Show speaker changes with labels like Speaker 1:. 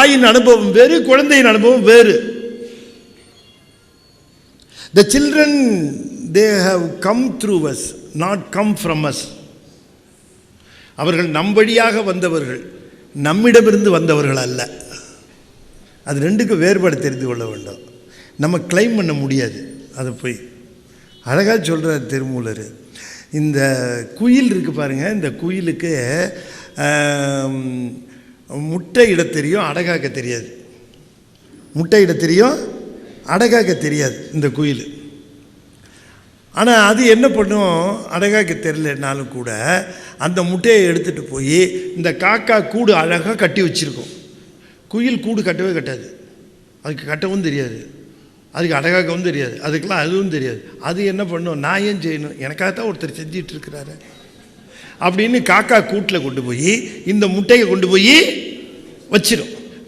Speaker 1: தாயின் அனுபவம் வேறு குழந்தையின் அனுபவம் வேறு. The children they have come through us not come from us அவர்கள் நம் வழியாக வந்தவர்கள் நம்மிடமிருந்து வந்தவர்கள் அல்ல. அது ரெண்டுக்கும் வேறுபாடு தெரிந்து கொள்ள வேண்டும். நம்ம கிளைம் பண்ண முடியாது. அதை போய் அழகாக சொல்கிறார் திருமூலர். இந்த குயில் இருக்குது பாருங்கள் இந்த குயிலுக்கு முட்டை இட தெரியும் அடகாக்க தெரியாது. முட்டை இட தெரியும் அடகாக்க தெரியாது இந்த குயில். ஆனால் அது என்ன பண்ணும்? அடகாக்க தெரியலனாலும் கூட அந்த முட்டையை எடுத்துகிட்டு போய் இந்த காக்கா கூடு அழகாக கட்டி வச்சுருக்கோம். குயில் கூடு கட்டவே கட்டாது. அதுக்கு கட்டவும் தெரியாது. அதுக்கு அடகாக்கவும் தெரியாது. அதுக்கெல்லாம் அதுவும் தெரியாது. அது என்ன பண்ணும்? நான் ஏன் செய்யணும்? எனக்காகத்தான் ஒருத்தர் செஞ்சிட்டு இருக்கிறாரு. அப்படின்னு காக்கா கூட்டில் கொண்டு போய் இந்த முட்டையை கொண்டு போய் வச்சிரும்.